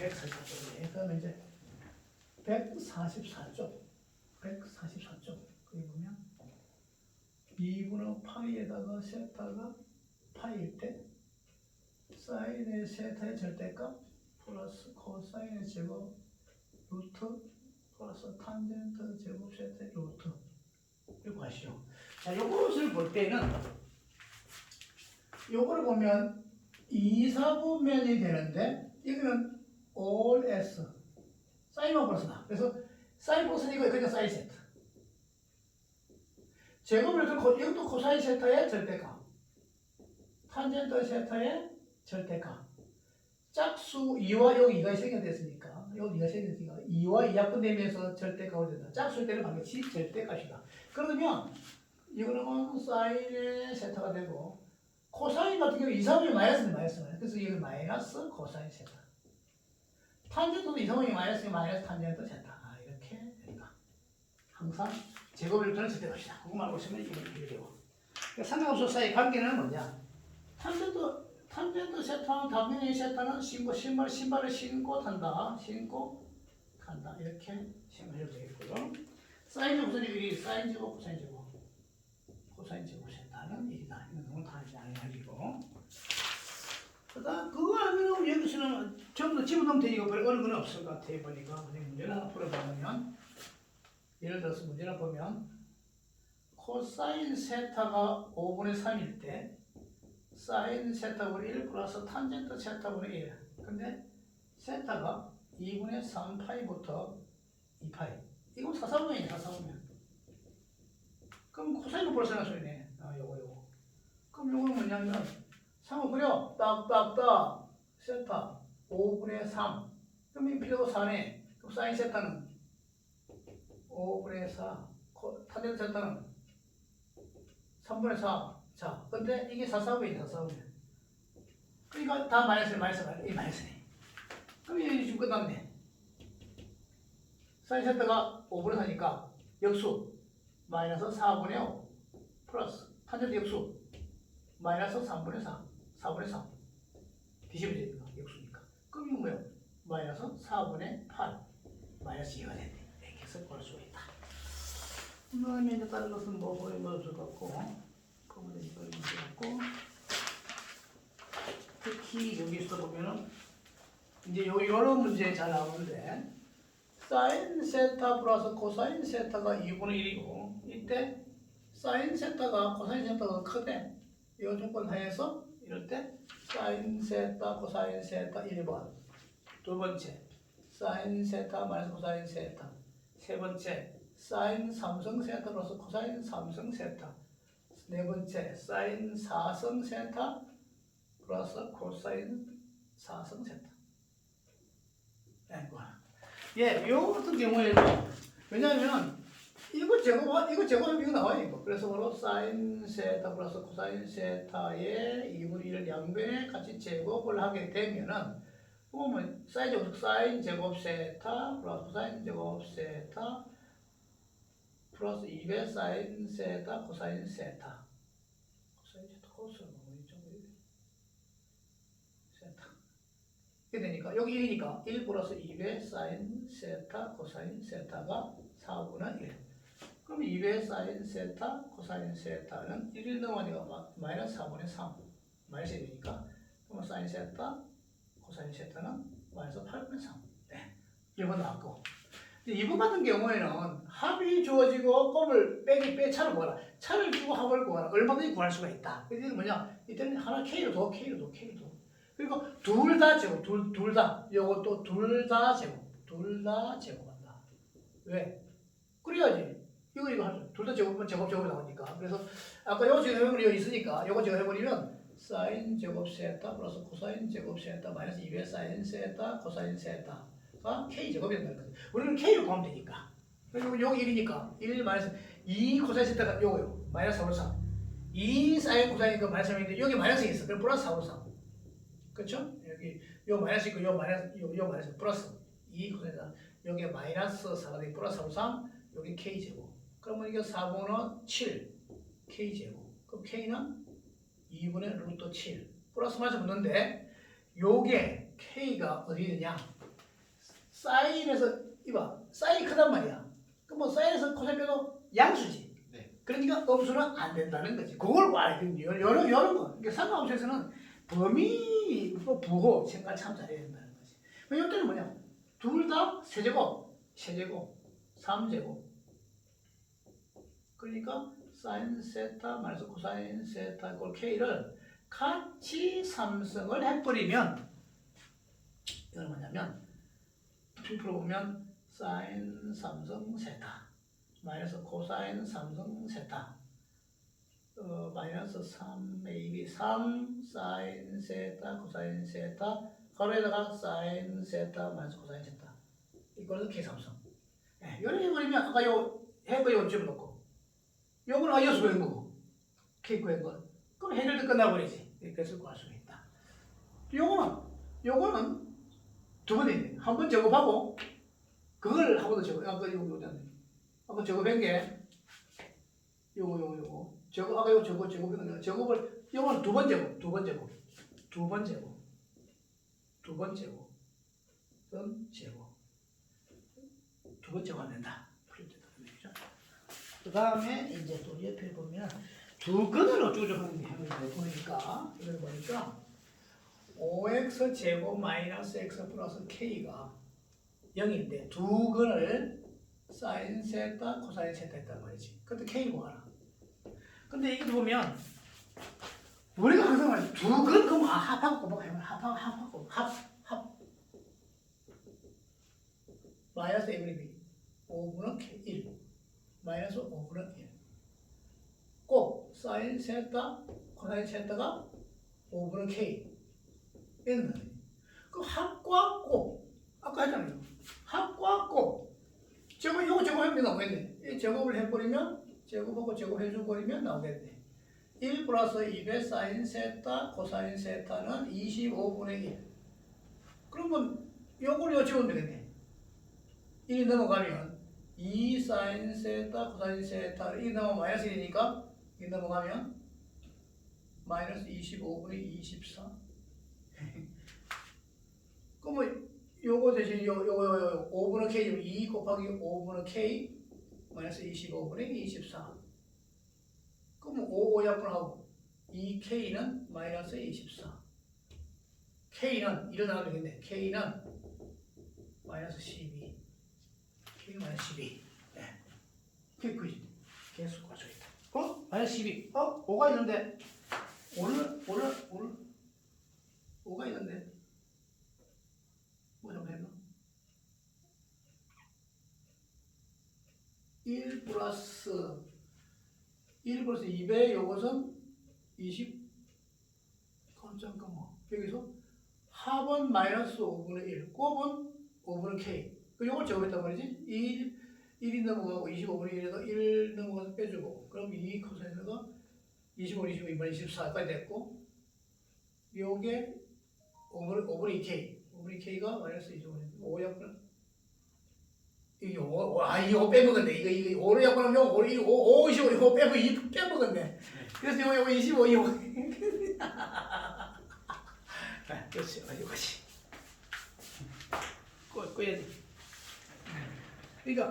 144쪽이네. 그러면 이제 144쪽. 144쪽. 거기 보면 2분의 파이에다가 세타가 파이일 때 사인의 세타의 절대값 플러스 코사인의 제곱 루트 플러스 탄젠트 제곱 세타의 루트 이거 아시죠? 자, 요것을 볼 때는 요거를 보면 2, 4분면이 되는데 이거는 all s 사인만 플러스다. 그래서 사인 플러스는 이거 그냥 사인 세트. 제곱을 들고 이것도 코사인 세타의 절대값. 탄젠트 세타의 절대값. 짝수 2와 여기 2가 생겨됐으니까 여기 2가 생겼으니까 2와 2 약분 되면서 절대값이 된다. 짝수일 때는 반드시 절대값이다. 그러면 이거는 사인의 세타가 되고 코사인 같은 경우 2, 3이 마이너스는 마이너스 그래서 이건 마이너스 코사인 세타. 탄젠트도 2, 3이 마이너스 탄젠트 세타. 아, 이렇게 된다. 항상 제곱 절대값이다. 그거 말고 있으면 이건 이렇게 되고. 그러니까 상관없어 사이 관계는 뭐냐? 탄젠트 탄젠트 세타는 당연히 세타는 신고 신발 신발을 신고 탄다. 신고 탄다. 이렇게 생각해도 되겠고요. 사인 제곱은 1이 사인 제곱 코사인 제곱 코사인 제곱 세타는 1이다. 이건 너무 다르지 않아가지고. 그다음 그거 아니면 여기서는 전부 다 집어넣으면 되니까 별 어려운 건 없을 것 같아 보니까. 문제를 하나 풀어보면. 예를 들어서 문제를 보면 코사인 세타가 5분의 3일 때 사인 세타분의 1 플러스 탄젠트 세타분의 1 근데 세타가 2분의 3파이부터 2파이. 이건 사사분면이네 사사분면 그럼 코사인은 벌써 나 소리네. 아 요거 요거. 그럼 요거는 뭐냐면 3을 그려. 딱딱딱 세타 5분의 3 그럼 이 필요가 4네. 그럼 사인 세타는? 5분의 4 코- 탄젠트 세타는? 3분의 4 자, 근데 이게 사사분이다, 사사분. 그러니까 다 마이너스, 마이너스, 마이너스, 이 마이너스네. 그럼 이제 지금 끝났네. 사인 세타가 5분의 4니까 역수 마이너스 4분의 5 플러스 탄젠트 역수 마이너스 3분의 4, 4분의 3 뒤집으면 되니까 역수니까. 그럼 이거 뭐야? 마이너스 4분의 8 마이너스 2가 됐네. 이렇게 해서 볼 수가 있다. 그다음에 이제 다른 것은 뭐 보는 것을 갖고 그거는 이걸 문제였고 특히 여기서 보면은 이제 요 요런 문제 잘 나오는데 사인 세타 플러스 코사인 세타가 2분의 1이고 이때 사인 세타가 코사인 세타가 크대 이 조건 하에서 이럴 때 사인 세타 코사인 세타 1번 두 번째 사인 세타 마이너스 코사인 세타. 세 번째 사인 삼성 세타 플러스 코사인 삼성 세타. 네 번째 사인 4성 세타 플러스 코사인 4성 세타. 아이고 예, 요 같은 경우에도 왜냐하면 이거 제곱 이거 제곱하면 이거 나와요 이거. 그래서 바로 사인 세타 플러스 코사인 세타의 2분의 1을 양변에 같이 제곱을 하게 되면은 보면 사인 제곱 사인 제곱 세타 플러스 코사인 제곱 세타 플러스 2배 사인 세타 코사인 세타. 코사인 세타 코스는 뭐죠? 세타. 이렇게 되니까 여기 1이니까 1 플러스 2배 사인 세타 코사인 세타가 4분의 1 그럼 2배 사인 세타 코사인 세타는 1을 넘어가니까 마- 마이너스 4분의 3 마이너스 1이니까. 그럼 사인 세타 세타는 마이너스 8분의 3 네. 이거 나왔고 이제 이번 같은 경우에는 합이 주어지고 꼼을 빼기 빼 차를 구하라. 차를 주고 합을 구하라. 얼마든지 구할 수가 있다. 이때는 뭐냐? 이때는 하나 K로 더 K로 더 K로 더. 그리고 둘 다 제곱, 둘, 둘 다. 또둘다 제곱. 둘 다 제곱한다. 왜? 그래야지. 이거 이거 하죠. 둘 다 제곱은 제곱 제곱이 나오니까. 그래서 아까 요거 지금 여기 있으니까 요거 제곱 해버리면 사인 제곱 세타 플러스 코사인 제곱 세타 마이너스 2배 사인 세타 코사인 세타가 K 제곱이 된다는 거죠. 우리는 K로 구하면 되니까. 그리고 여기 1이니까 1 마이너스 2 코사인 세타가 요거요. 마이너스 4로 3. 2 사인 코사인이니까 마이너스 3인데 여기 마이너스 있어. 그럼 플러스 4로 3. 그렇죠? 여기 요 마이너스 있고 요 마이너스 요, 요 마이너스 플러스 2 코사인 세타. 여기 마이너스 4가 되고 플러스 4로 3. 여기 K 제곱. 그러면 이게 4분의 7 K 제곱. 그럼 K는 2분의 루트 7 플러스 마이너스 붙는데 요게 K가 어디 있느냐? 사인에서 이봐 사인이 크단 말이야. 그럼 뭐 사인에서 코사인 빼도 양수지. 네. 그러니까 음수는 안 된다는 거지. 그걸 와 여러 여러 거. 그러니까 상관없에서는 범위 또 부호 생각 참 잘해야 된다는 거지. 이때는 뭐냐? 둘 다 세제곱, 세제곱, 삼제곱. 그러니까 사인 세타 마이너스 코사인 세타 꼴 k를 같이 삼성을 해버리면 이건 뭐냐면 풀어 보면 사인 삼성 세타 마이너스 코사인 삼성 세타 어, 마이너스 3 AB 3 사인 세타 코사인 세타 가로에다가 사인 세타 마이너스 코사인 세타. 이거는 K 삼성. 예, 요렇게 해버리면 아까 요 해버 요 집어넣고 요거는 아 여수 구한 거고. K 구한 거 그럼 해결도 끝나버리지. 해서 구할 수가 있다. 요거는 요거는 두번 있네. 한번 작업하고 그걸 더 작업 아까 요거 요거 아까 작업한 게 요거 요거 요거. 저거 아까 요 저거 저거 저거를 요거는 두번 제곱 두번 제곱. 두번 제곱. 두번 제곱. 은 제곱. 두번 제곱 안 된다 그 다음에 이제 또 옆에 보면 두 근으로 조정하는 게 보니까 이걸 보니까 5x 제곱 마이너스 x 플러스 k가 0인데 두 근을 사인 세타 코사인 세타 했단 말이지. 그때 k 구하라. 근데 이거 보면 우리가 항상 말해 두근? 그럼 아, 합하고 뭐 해봐. 합하고 합하고 합합. 마이너스 a 분의 b. 5분의 k 1 마이너스 5분의 1 꼭 사인 세타 코사인 세타가 5분의 k 이런 거지 그 합과 꼭 아까 했잖아요? 합과 꼭 저거 이거 저거 해보면 나오겠네? 이 제곱을 해버리면 제곱하고 제곱해줘버리면 나오겠네. 1 플러스 2배 사인 세타 코사인 세타는 25분의 1 그러면 요걸 요 집으면 되겠네. 1이 넘어가면 2 사인 세타 코사인 세타 1이 넘어가면 마이너스 1이니까 1 넘어가면 마이너스 25분의 24 그러면 요거 대신 요, 요, 요, 요 5분의 K면 2 곱하기 5분의 K 마이너스 25분의 24 그러면 5, 5약분하고 2K는 마이너스 24 K는 일어나면 되겠네. K는 마이너스 12 K는 마이너스 12 네. 그게 그지 계속 가져 있다 어? 마이너스 12 어? 5가 있는데. 오늘 오늘 오늘. 5가 있는데. 뭐 잘못했나? 1 플러스 1 플러스 2배 요것은 20 그럼 잠깐만 여기서 합은 마이너스 5분의 1 곱은 5분의 k 그 요걸 적었단 말이지. 1 1이 넘어가고 25분의 1에서 1 넘어가서 빼주고 그럼 2 코사인가 25, 25, 2분의 24까지 됐고 요게 5분의, 5분의 2k 5분의 k가 마이너스 25분의 5약분 이게 5, 와 이거 빼먹었네. 이거 이거 5로 약분하면 5, 5, 5, 25, 이거 빼먹, 이 빼먹었네. 그래서 이거, 이거 25, 이거. 아, 그렇지. 아, 이거지. 꺼, 꺼야지 그러니까